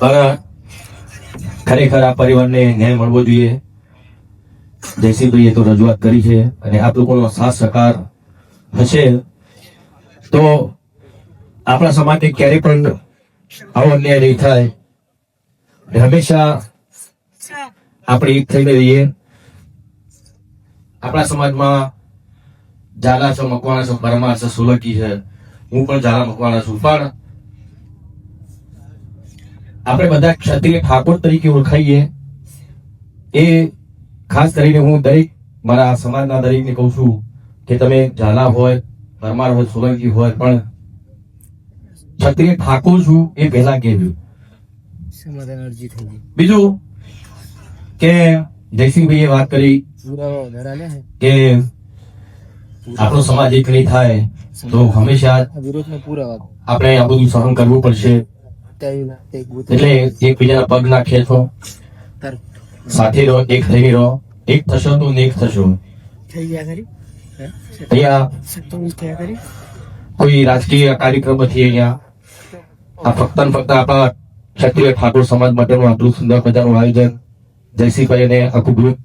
પણ ખરેખર આ પરિવારને ન્યાય મળવો જોઈએ. જયસિંહભાઈએ તો રજૂઆત કરી છે અને આપ લોકોનો સાથ સહકાર હશે તો આપણા સમાજને ક્યારેય પણ આવો અન્યાય નહીં થાય. હંમેશા આપણે એક થઈને રહીએ. આપણા સમાજમાં ઝાલા છે, મકવાણા છે પરમાર છે, સોલંકી છે. હું પણ ઝાલા, મકવાણા છું. પણ આપણે બધા ક્ષત્રિય ઠાકોર તરીકે ઓળખાઈએ. એ ખાસ કરીને હું દરેક મારા સમાજના દરેકને કહું છું કે તમે ઝાલા હોય પરમાર હોય સોલંકી હોય પણ ક્ષત્રિય ઠાકોર છું એ પહેલા કહેવું સમાધાન અરજી થઈ ગઈ. બીજું કે જયસિંહભાઈએ વાત કરી કે આપણો સમાજ એક નહીં થાય તો હંમેશા આપણે આ બધું સહન કરવું પડશે. એટલે એકબીજાના પગ ના ખેંચો સાથે રહો એક થઈને રહો. એક થશો તો એક થશો. થઈ ગયા કરી અહીંયા કોઈ રાજકીય કાર્યક્રમ નથી અહીંયા. આ ફક્ત ને ફક્ત આપણા ક્ષત્રિય ઠાકોર સમાજ માટેનું આટલું સુંદર મજાનું આયોજન. જયસિંહભાઈ અને આખું ગ્રુપ.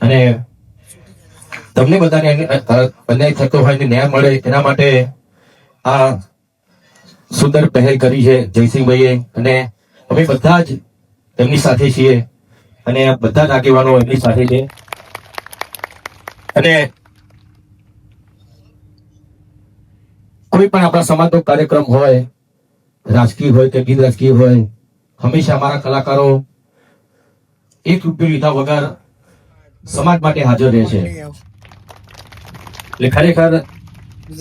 અને તમને બધાને અન્ય- અન્યાય થતો હોય ન્યાય મળે એના માટે આ સુંદર પહેલ કરી છે જયસિંહભાઈએ અને અમે બધા જ એમની સાથે છીએ અને બધા જ આગેવાનો એમની સાથે છે. અને કોઈ પણ આપણા સમાજનો કાર્યક્રમ હોય, રાજકીય હોય કે બિન રાજકીય હોય, હંમેશા અમારા કલાકારો એક રૂપિયો લીધા વગર સમાજ માટે હાજર રહે છે. એટલે ખરેખર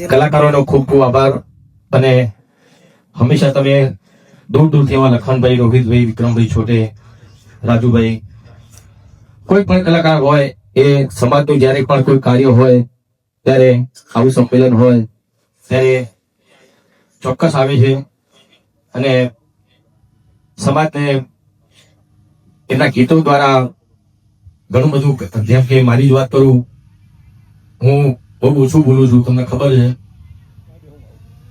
કલાકારોનો ખૂબ ખૂબ આભાર. અને હંમેશા તમે દૂર દૂરથી એવા લખનભાઈ, રોહિતભાઈ, વિક્રમભાઈ છોટે, રાજુભાઈ, કોઈ પણ કલાકાર હોય, એ સમાજનું જ્યારે પણ કોઈ કાર્ય હોય, ત્યારે આવું સંમેલન હોય, ત્યારે ચોક્કસ આવે છે. અને સમાજને એના ગીતો દ્વારા ઘણું બધું જેમ કે મારી જ વાત કરું. હું બહુ ઓછું બોલું છું તમને ખબર છે.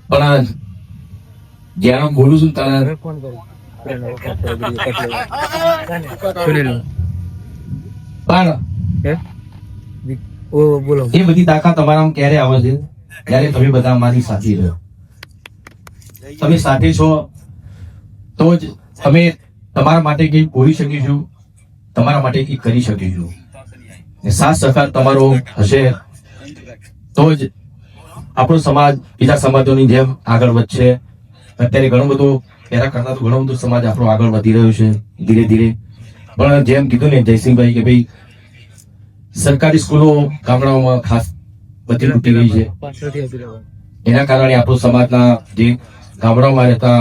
પણ આ જ્યારે હું બોલું? છું સુનેલું. પણ એ બધી તાકાત તમારા ક્યારે આવે છે? ત્યારે તમે બધા મારી સાથી રહ્યો તમે સાથે છો તો જ અમે તમારા માટે કંઈક બોલી શકીશું તમારા માટે કંઈક કરી શકીશું. સાથ સહકાર તમારો હશે. તો જ આપણો સમાજ, બીજા સમાજોની જેમ આગળ વધશે. અત્યારે ઘણું બધું પહેલા કરતા તો ઘણું બધું સમાજ આપણો આગળ વધી રહ્યો છે, ધીરે ધીરે. પણ જેમ કીધું ને જયસિંહભાઈ કે ભાઈ, સરકારી સ્કૂલો ગામડાઓમાં ખાસ બધી તૂટી ગઈ છે. એના કારણે આપણો સમાજના જે ગામડાઓમાં રહેતા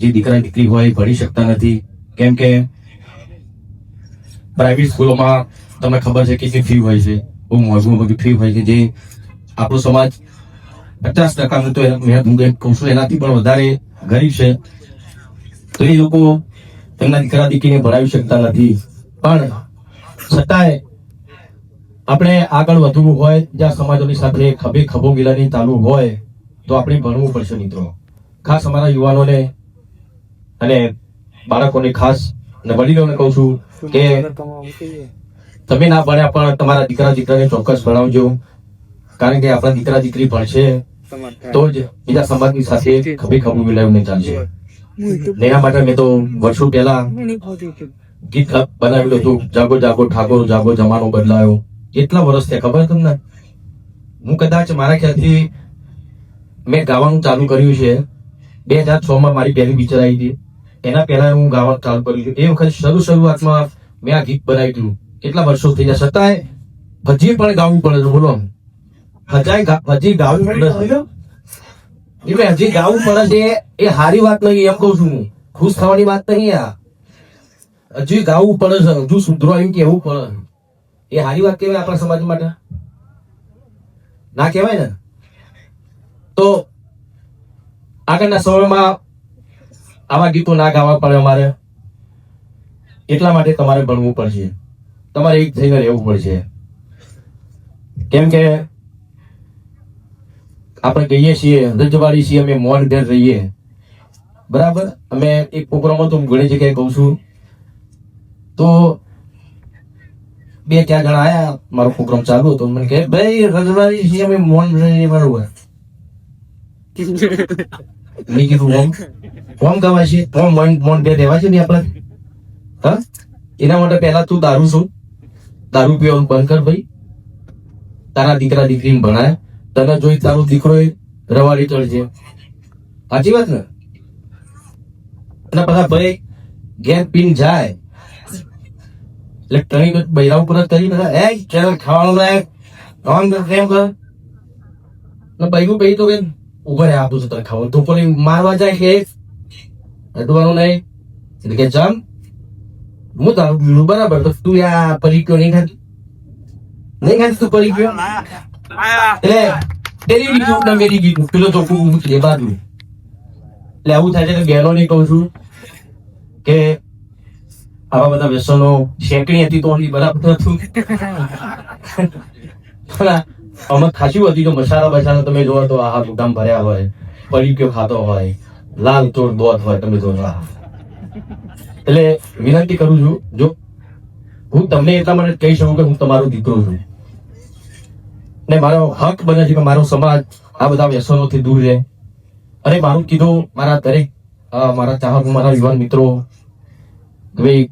જે દીકરા દીકરી હોય ભણી શકતા નથી. કેમ કે પ્રાઇવેટ સ્કૂલોમાં તમને ખબર છે કે જે ફી હોય છે, બહુ મોંઘું મોંઘી ફી હોય છે, જે આપણો સમાજ પચાસ ટકાનું તો હું કહું છું એનાથી પણ વધારે ગરીબ છે. તો એ લોકો તેમના દીકરા દીકરીને ભણાવી શકતા નથી. પણ છતાંય આપણે આગળ વધવું હોય જ્યાં સમાજોની સાથે ખભે ખભો મિલાની ચાલુ હોય તો આપણે ભણવું પડશે મિત્રો. ખાસ અમારા યુવાનોને અને બાળકોને ખાસ અને વડીલોને કહું છું કે. તમે ના ભણ્યા પણ તમારા દીકરા દીકરાને ચોક્કસ ભણાવજો. કારણ કે આપણા દીકરા દીકરી પણ છે. તો જ બીજા સમાજની સાથે ખભે ખભો મિલાવીને ચાલશે એના માટે મેં તો વર્ષો પહેલા ગીત બનાવેલું હતું. જાગો જાગો ઠાકોર જાગો જમાનો બદલાયો. કેટલા વર્ષ થયા ખબર તમને? હું કદાચ મારા ખ્યાલથી મેં ગાવાનું ચાલુ કર્યું છે. બે હજાર છ માં મારી પહેલી પિક્ચર આવી હતી. એના પહેલા હું ગાવાનું ચાલુ કર્યું છે. એ વખત શરૂ શરૂઆતમાં મેં આ ગીત બનાવ્યું હતું. કેટલા વર્ષો થઈ ગયા છતાંય હજી પણ ગાવું પડે છે. બોલો હજાય હજી ગાવું એટલે હજી ગાવું પડે છે. એ સારી વાત નહીં એમ કઉ છું ખુશ થવાની વાત નહીં આ. હજી ગાવું પડે છે હજુ સુધરો એમ કેવું પડે. એ સારી વાત કહેવાય આપણા સમાજ માટે. ના કહેવાય ને? તો આગળના સમયમાં આવા ગીતો ના ગાવા પડે અમારે. એટલા માટે તમારે ભણવું પડશે. તમારે એક થઈને રહેવું પડશે. કેમ કે આપણે કહીએ છીએ, રજવાડી છીએ, અમે મોન ઘેર રહીએ. બરાબર? અમે એક પ્રોગ્રામ હતો હું ઘણી જગ્યાએ કહું છું. તો બે, ચાર જણા આયા, મારો પ્રોગ્રામ ચાલુ હતો. મને કહે, ભાઈ, રજવાડી છીએ, અમે મોન રહીએ. બરાબર મેં કીધું, ઓમ ઓમ કહેવાય છે. ઓમ મોન મોન બે રહેવાય છે ને આપણે? હા? એના માટે પહેલા તું દારૂ છું દારૂ પીવાનું બંધ કર ભાઈ. તારા દીકરા દીકરીને ભણાય. તને જોઈ તારો દીકરો રવાડી છે. સાચી વાત ને? અને બધા ભાઈ ગેર પીન જાય, એટલે ત્રણ બૈરા ઉપર કરી બધા એ ચેનલ ખાવાનું લાય આમ કર તેમ કર? ને ભાઈ ભાઈ તો કે ઊભા રહે આપું છું તને ખાવાનું. તું પણ મારવા જાય કે હટવાનું નહીં. એટલે કે જમ. હું તારું બરાબર તો તું આ પરી કયો નહીં ખાતી નહીં ખાતી તું પરી કયો એટલે તેરી બીજું મેરી પેલો બાજુ એટલે આવું થાય છે કે બહેનો ને કહું છું કે આવા બધા વ્યસનો શેકણી હતી તો બરાબર હતું અમુક ખાસી હતી તો મસાલા બસાલા તમે જોવો તો આ ગુદામ ભર્યા હોય પડીક્યો ખાતો હોય લાલ ચોર દોત હોય તમે આ. એટલે વિનંતી કરું છું જો હું તમને એટલા માટે કહી શકું કે હું તમારો દીકરો છું ને મારો હક બને છે કે મારો સમાજ આ બધા વ્યસનોથી દૂર રહે. અને મારું કીધું મારા દરેક મારા ચાહક મારા યુવાન મિત્રો ભાઈ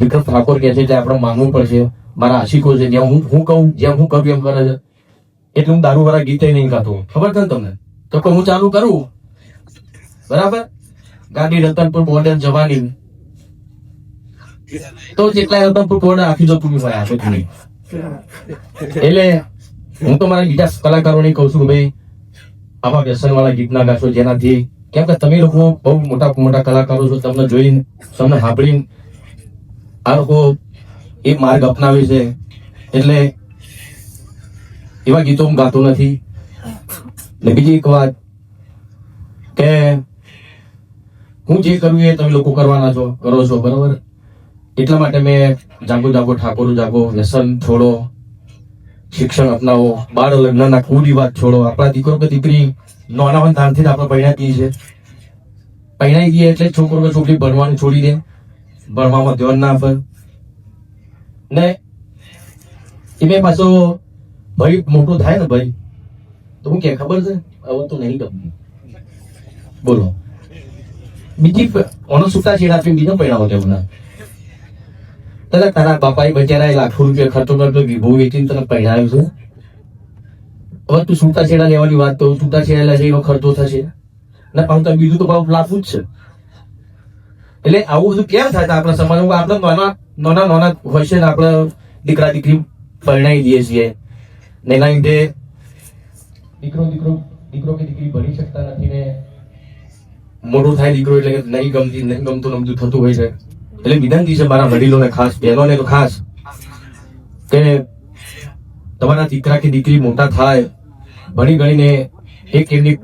વિક્રમ ઠાકોર કહે છે કે આપણે માનવું પડશે મારા આશિકો છે જ્યાં હું હું કહું જેમ હું કહું એમ કરે છે એટલે હું દારૂ વાળા ગીતે નહીં ગાતો. ખબર છે ને તમને? તો કે હું ચાલુ કરું. બરાબર? ગાડી રતનપુર બોર્ડર જવાની. તો જેટલા રતનપુર બોર્ડર આખી જતું. એટલે હું તો મારા બીજા કલાકારોને કહું છું ભાઈ, આવા વ્યસન વાળા ગીત ના ગાશો જેનાથી, કેમ કે તમે લોકો બહુ મોટા મોટા કલાકારો છો, તમને જોઈને, તમને સાંભળીને આ લોકો એ માર્ગ અપનાવે છે. એટલે એવા ગીતો હું ગાતો નથી. ને બીજી એક વાત કે હું જે કરું એ તમે લોકો કરવાના છો, કરો છો, બરાબર? એટલા માટે મેં જાગો જાગો, ઠાકોર જાગો, વ્યસન છોડો શિક્ષણ અપનાવો, બાળ લગ્નના કુરિવાજ છોડો. આપણા દીકરો કે દીકરી નાના હોય ત્યારથી જ આપણે પરિણાતી છે. પરિણાઈ દઈએ એટલે છોકરો કે છોકરી ભણવાનું છોડી દે. ભણવામાં ધ્યાન ના આપે. ને એમે પાછો ભાઈ મોટો થાય ને ભાઈ, તો હું કે, ખબર છે? હવે તો નહીં ગમતું બોલો. બીજી ઓનો સુતા છેડા આપીને બીજો પરિણામ તેવું ના તારા તારા બાપાએ બચારા લાખો રૂપિયા ખર્ચો કરતો વિભો વેચીને તને પહેરાવ્યું છે? હવે તું છૂટા છેડા લેવાની વાત તો છૂટા છેડા લેશે, એનો ખર્ચો થશે. ને પણ તમે બીજું તો ભાવ લાફું જ છે. એટલે આવું બધું કેમ થાય આપણા સમાજમાં? આપણે નાના નાના નાના હોય છે ને આપણે દીકરા, દીકરી પરણાવી દઈએ છીએ. ને એના લીધે દીકરો દીકરો દીકરો કે દીકરી ભણી શકતા નથી ને મોટું થાય દીકરો એટલે નહીં ગમતી, નહીં ગમતું નમતું થતું હોય છે. એટલે બીજા દિવસે મારા વડીલોને ખાસ, બહેનોને તો ખાસ. કે તમારા દીકરા કે દીકરી મોટા થાય, ભણી ગણીને એક એમની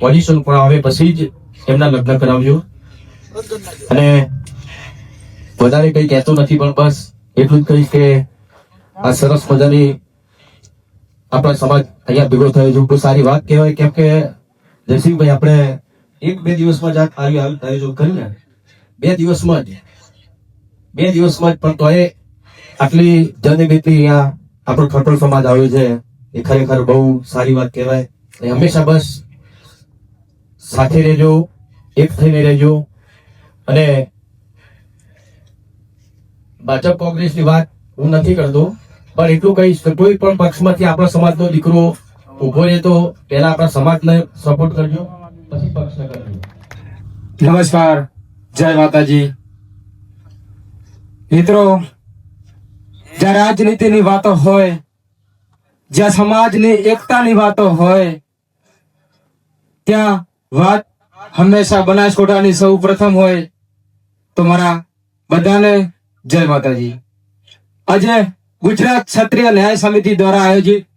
પોઝિશન પર આવે પછી જ એમના લગ્ન કરાવજો. અને વધારે કંઈ કહેતો નથી, પણ બસ એટલું જ કહીશ કે આ સરસ મજાની આપણા સમાજ અહીંયા ભેગો થયો છે. બહુ સારી વાત કહેવાય, કેમ કે જયસિંહભાઈ, આપણે એક બે દિવસમાં જ આ આયોજન આયોજન કર્યું ને? બે દિવસમાં જ. બે દિવસમાં જ, પણ તોય આટલી જનગતિ અહીંયા આપણો ઠઠોળ સમાજ આવ્યો છે. એ ખરેખર બહુ સારી વાત કહેવાય. અને હંમેશા બસ સાથે રહેજો, એક થઈને રહેજો. અને ભાજપ કોંગ્રેસની વાત હું નથી કરતો, પણ એટલું કહીશ કે કોઈ પણ પક્ષમાંથી આપણા સમાજનો દીકરો ઊભો રહે તો પહેલા આપણા સમાજને સપોર્ટ કરજો, પછી પક્ષને કરજો. નમસ્કાર. જય માતાજી. મિત્રો, જ્યાં રાજનીતિની વાતો હોય, જ્યાં સમાજની એકતાની વાતો હોય, ત્યાં વાત હંમેશા બનાસકોટાની સૌ પ્રથમ હોય, તો મારા બધાને જય માતાજી. આજે ગુજરાત ક્ષત્રિય ન્યાય સમિતિ દ્વારા આયોજિત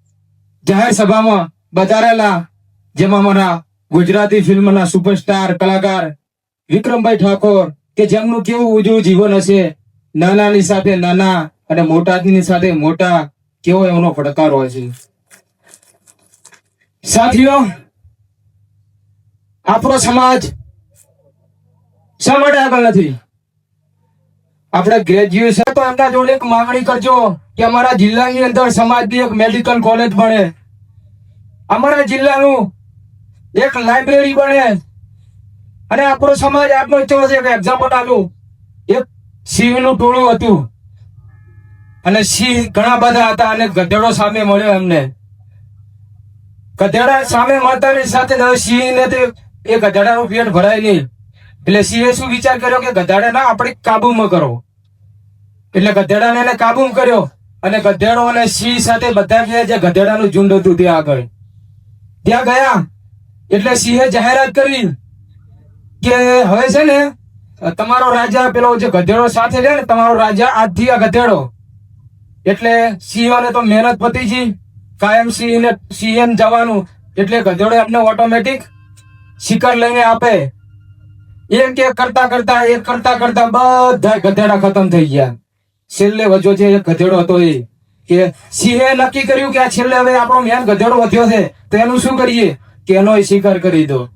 જાહેર સભામાં બતારેલા જેમાં મારા ગુજરાતી ફિલ્મના સુપરસ્ટાર, કલાકાર વિક્રમભાઈ ઠાકોર, કે જેમનું કેવું ઉજળું જીવન હશે નાનાની સાથે નાના અને મોટાની સાથે મોટા કેવો એમનો ફટકાર હોય છે. સાથીઓ, આપણો સમાજ શા માટે આગળ નથી? આપણે ગ્રેજ્યુએશન તો એમના જોડે એક માંગણી કરજો કે અમારા જિલ્લાની અંદર સમાજની એક મેડિકલ કોલેજ બને. અમારા જિલ્લાનું એક લાઇબ્રેરી બને. અને આપણો સમાજ આપણો ઈચ્છો છે એક એક્ઝામ્પલ આલું એક સિંહનું ટોળું હતું. અને સિંહ ઘણા બધા હતા અને ગધેડો સામે મળ્યો એમને. ગધેડા સામે મળતાની સાથે સિંહને તે એ ગધેડાનું પેટ ભરાય નહીં. એટલે સિંહે શું વિચાર કર્યો કે ગધેડાને આપણે કાબુમાં કરો. એટલે ગધેડાને એને કાબુમાં કર્યો અને ગધેડો અને સિંહ સાથે બધા ગયા જે ગધેડાનું ઝુંડ હતું ત્યાં આગળ. ત્યાં ગયા. એટલે સિંહે જાહેરાત કરી કે હવે છે ને તમારો રાજા પેલો જે ગધેડો સાથે છે ને, તમારો રાજા આજથી આ ગધેડો. એટલે સિંહોને તો મહેનત પતી છે કાયમ સિંહને સિંહ જવાનું. એટલે ગધેડો એમને ઓટોમેટિક શિકાર લઈને આપે. એમ કે કરતા કરતા, એક કરતા કરતા બધા ગધેડા ખતમ થઈ ગયા. છેલ્લે વજો જે ગધેડો હતો એ, કે સિંહે નક્કી કર્યું કે આ છેલ્લે હવે આપણો મેન ગધેડો વધ્યો છે. તો એનું શું કરીએ? કે એનો શિકાર કરી દો.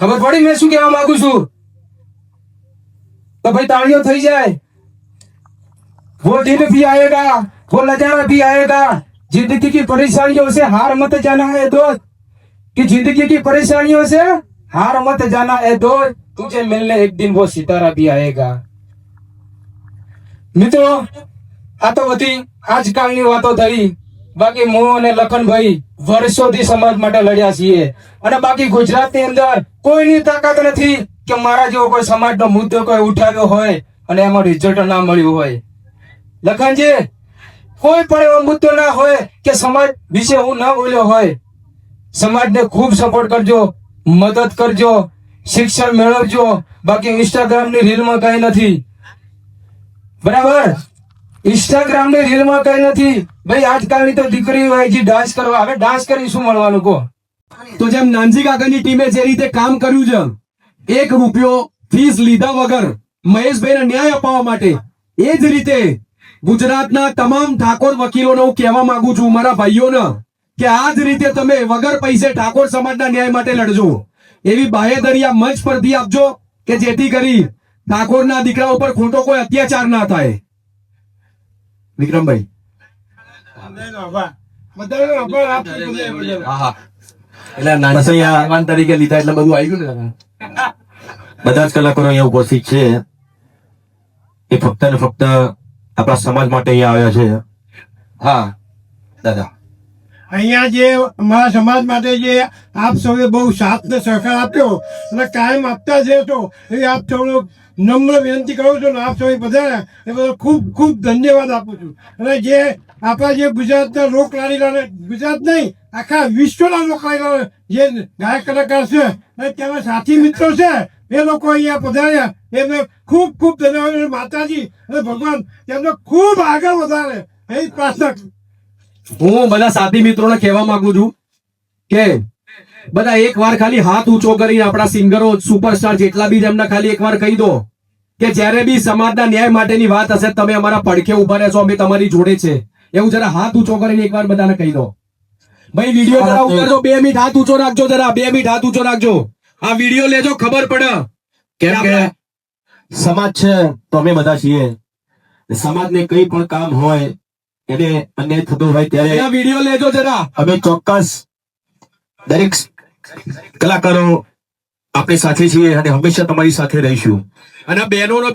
ખબર પડી? મેં શું કહેવા માંગુ છું? તો ભાઈ તાળીઓ થઈ જાય वो दिन भी आएगा वो नजारा भी आएगा जिंदगी की परेशानियों से हार मत जाना है दोस्त कि जिंदगी की परेशानियों से हार मत जाना है दोस्त तुझे मिलने एक दिन वो सितारा भी आएगा મિત્રો આ તો બધી આજકાલની વાતો થઈ બાકી હું અને લખનભાઈ વર્ષોથી સમાજ માટે લડ્યા છીએ અને બાકી ગુજરાતની અંદર કોઈની તાકાત નથી કે મારા જેવો કોઈ સમાજનો મુદ્દો કોઈ ઉઠાવ્યો હોય અને એમાં રિઝલ્ટ ના મળ્યું હોય. લખનજી, કોઈ પણ એવો મુદ્દો ના હોય કે સમાજ વિશે હું ના બોલ્યો હોય, સમાજને ખૂબ સપોર્ટ કરજો, મદદ કરજો, શિક્ષણ મેળવજો. બાકી ઇન્સ્ટાગ્રામની રીલમાં કઈ નથી. બરાબર? ઇન્સ્ટાગ્રામની રીલમાં કઈ નથી. ભાઈ, આજકાલની તો દીકરી હોય જે ડાન્સ કરવા, હવે ડાન્સ કરી શું મળવાનું, કહો. તો જેમ નાનજી કાકાની ટીમે જે રીતે કામ કર્યું છે એક રૂપિયો ફીસ લીધા વગર મહેશભાઈને ન્યાય અપાવવા માટે. એ જ રીતે ગુજરાતના તમામ ઠાકોર વકીલોને હું કહેવા માંગુ છું મારા ભાઈઓને કે આ જ રીતે તમે વગર પૈસે ઠાકોર સમાજના ન્યાય માટે લડજો. એવી બાહેધરી આ મંચ પરથી આપજો કે જેથી કરી ઠાકોરના દીકરા ઉપર ખોટો કોઈ અત્યાચાર ના થાય. વિક્રમભાઈ. એટલે નાના તરીકે લીધા એટલે બધું આવી ગયું ને બધા જ કલાકારો અહીંયા ઉપસ્થિત છે. એ ફક્ત ને ફક્ત આપણા સમાજ માટે અહીંયા આવ્યા છે. હા, દાદા. અહીંયા જે મારા સમાજ માટે જે આપ સૌએ બહુ સાથ ને સહકાર આપ્યો અને કાયમ આપતા જ રહેશો એ આપ સૌનો નમ્ર વિનંતી કરું છું આપ સૌએ બધા એ બધો ખૂબ ખૂબ ધન્યવાદ આપું છું. અને જે આપણા જે ગુજરાતના લોક લાડીલા ગુજરાત નહીં, આખા વિશ્વના લોક લાડીલા જે ગાયક કલાકાર છે અને તેમાં સાથી મિત્રો છે એ લોકો અહીંયા પધાર્યા. એમને ખૂબ ખૂબ ધન્યવાદ. માતાજી અને ભગવાન એમને ખૂબ આગળ વધારે. એ પ્રાર્થના હું બધા સાથી મિત્રોને કહેવા માંગુ છું કે બધા એક વાર ખાલી હાથ ઊંચો કરીને આપણા સિંગરો સુપરસ્ટાર જેટલા બી એમને ખાલી એક વાર કહી દો કે જ્યારે બી સમાજના ન્યાય માટેની વાત હશે તમે અમારા પડખે ઊભા રહેશો અમે તમારી જોડે છે. એવું જરા હાથ ઊંચો કરીને એકવાર બધાને કહી દો. ભાઈ વીડિયો જરા ઉતારજો બે મિનિટ હાથ ઊંચો રાખજો જરા બે મિનિટ હાથ ઊંચો રાખજો. આ વીડિયો લેજો ખબર પડે. કેમ કે? સમાજ છે તો અમે બધા છીએ. સમાજને કઈ પણ કામ હોય એને અન્યાય થતો હોય ત્યારે વીડિયો લેજો જરા. અમે ચોક્કસ દરેક કલાકારો આપણી સાથે છીએ અને હંમેશા તમારી સાથે રહીશું. અને બહેનોનો